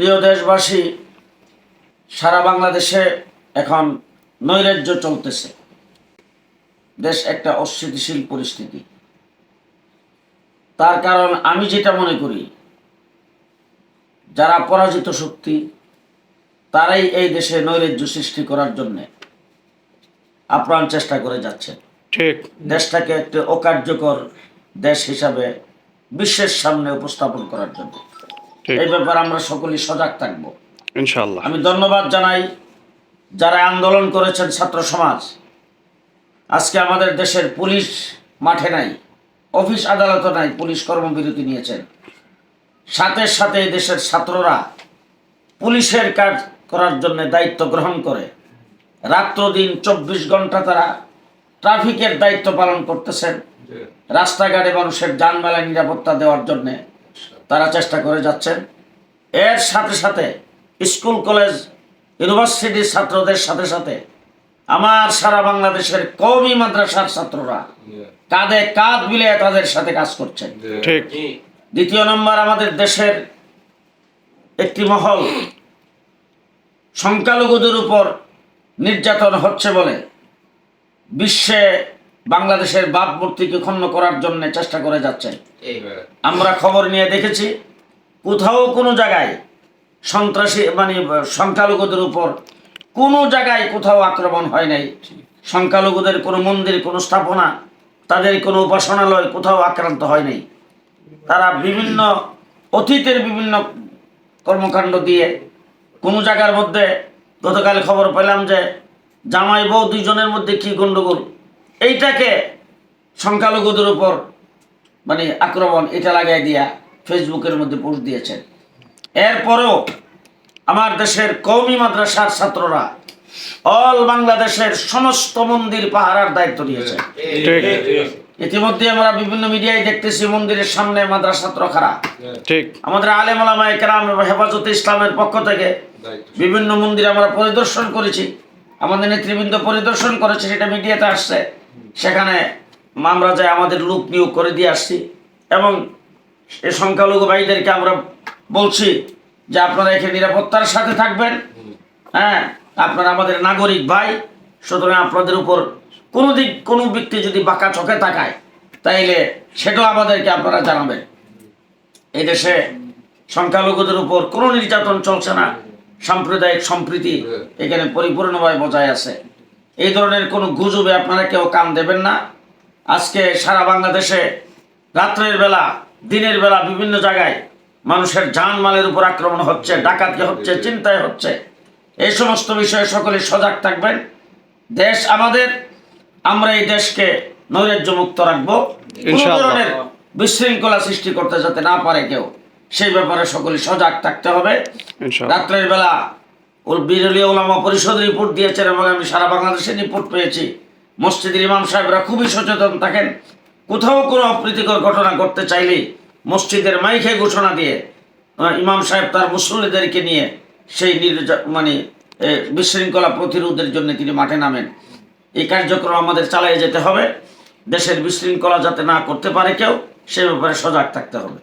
প্রিয় দেশবাসী সারা বাংলাদেশে এখন নৈরাজ্য চলতেছে। দেশ একটা অস্থিতিশীল পরিস্থিতি। তার কারণ আমি যেটা মনে করি যারা পরাজিত শক্তি তারাই এই দেশে নৈরাজ্য সৃষ্টি করার জন্যে আপ্রাণ চেষ্টা করে যাচ্ছে। ঠিক। দেশটাকে একটি অকার্যকর দেশ হিসাবে বিশ্বের সামনে উপস্থাপন করার জন্য। এই ব্যাপারে আমরা সকলেই সজাগ থাকব। ইনশাল্লাহ আমি ধন্যবাদ জানাই যারা আন্দোলন করেছেন ছাত্র সমাজ। আজকে আমাদের দেশের পুলিশ মাঠে নাই অফিস আদালত নাই পুলিশ কর্মবিরতি নিয়েছেন। সাথে সাথে দেশের ছাত্ররা পুলিশের কাজ করার জন্য দায়িত্ব গ্রহণ করে। রাত্র দিন চব্বিশ ঘণ্টা তারা ট্রাফিকের দায়িত্ব পালন করতেছেন। রাস্তাঘাটে মানুষের যানবাহনের নিরাপত্তা দেওয়ার জন্যে তারা চেষ্টা করে যাচ্ছেন। এর সাথে সাথে স্কুল কলেজ ইউনিভার্সিটির ছাত্রদের সাথে সাথে আমার সারা বাংলাদেশের কওমি মাদ্রাসার ছাত্ররা কাঁধে কাঁধ মিলিয়ে তাদের সাথে কাজ করছেন। দ্বিতীয় নম্বর আমাদের দেশের একটি মহল সংখ্যালঘুদের উপর নির্যাতন হচ্ছে বলে বিশ্বে বাংলাদেশের ভাবমূর্তিকে ক্ষুণ্ণ করার জন্য চেষ্টা করে যাচ্ছেন আমরা খবর নিয়ে দেখেছি কোথাও কোনো জায়গায় সন্ত্রাসী মানে সংখ্যালঘুদের উপর কোনো জায়গায় কোথাও আক্রমণ হয় নাই। সংখ্যালঘুদের কোনো মন্দির কোনো স্থাপনা তাদের কোনো উপাসনালয় কোথাও আক্রান্ত হয় নাই। তারা বিভিন্ন অতীতের বিভিন্ন কর্মকাণ্ড দিয়ে কোনো জায়গার মধ্যে গতকাল খবর পেলাম যে জামাই বউ দুইজনের মধ্যে কি গণ্ডগোল এইটাকে সংখ্যালঘুদের উপর মানে আক্রমণ এটা লাগাই দিয়া ফেসবুকের মধ্যে পোস্ট দিয়েছেন। এরপরও আমার দেশের কৌমি মাদ্রাসার ছাত্ররা অল বাংলাদেশের সমস্ত মন্দির পাহারার দায়িত্ব নিয়েছে। ইতিমধ্যে আমরা বিভিন্ন মিডিয়ায় দেখতেছি মন্দিরের সামনে মাদ্রাসা ছাত্র খারা ঠিক। আমাদের আলেম আলামা একরাম এবং হেফাজতে ইসলামের পক্ষ থেকে বিভিন্ন মন্দির আমরা পরিদর্শন করেছি। আমাদের নেতৃবৃন্দ পরিদর্শন করেছে সেটা মিডিয়াতে আসছে। সেখানে আমরা যাই আমাদের লোক নিয়োগ করে দিয়ে আসছি। এবং এই সংখ্যালঘু ভাইদেরকে আমরা বলছি যে আপনারা এখানে নিরাপত্তার সাথে থাকবেন। হ্যাঁ আপনারা আমাদের নাগরিক ভাই, সুতরাং আপনাদের উপর কোনো দিক, কোনো ব্যক্তি যদি বাঁকা চোখে তাকায়, তাইলে সেটাও আমাদেরকে আপনারা জানাবেন। এই দেশে সংখ্যালঘুদের উপর কোনো নির্যাতন চলছে না। সাম্প্রদায়িক সম্প্রীতি এখানে পরিপূর্ণভাবে বজায় আছে। এই ধরনের কোনো গুজবে আপনারা কেউ কান দেবেন না। আজকে সারা বাংলাদেশে রাত্রের বেলা দিনের বেলা বিভিন্ন জায়গায় মানুষের জানমালের উপর আক্রমণ হচ্ছে ডাকাতি হচ্ছে চিন্তায় হচ্ছে। এই সমস্ত বিষয়ে সকলে সজাগ থাকবেন। দেশ আমাদের আমরা এই দেশকে নৈরাজ্য মুক্ত রাখব। ধরনের বিশৃঙ্খলা সৃষ্টি করতে যাতে না পারে কেউ সেই ব্যাপারে সকলে সজাগ থাকতে হবে। রাত্রের বেলা ওর বিরলি ওলামা পরিষদ রিপোর্ট দিয়েছেন এবং আমি সারা বাংলাদেশে রিপোর্ট পেয়েছি। মসজিদের ইমাম সাহেবরা খুবই সচেতন থাকেন। কোথাও কোনো অপ্রীতিকর ঘটনা ঘটতে চাইলে মসজিদের মাইকে ঘোষণা দিয়ে ইমাম সাহেব তার মুসল্লিদেরকে নিয়ে সেই মানে বিশৃঙ্খলা প্রতিরোধের জন্য তিনি মাঠে নামেন। এই কার্যক্রম আমাদের চালিয়ে যেতে হবে। দেশের বিশৃঙ্খলা যাতে না করতে পারে কেউ, সে ব্যাপারে সজাগ থাকতে হবে।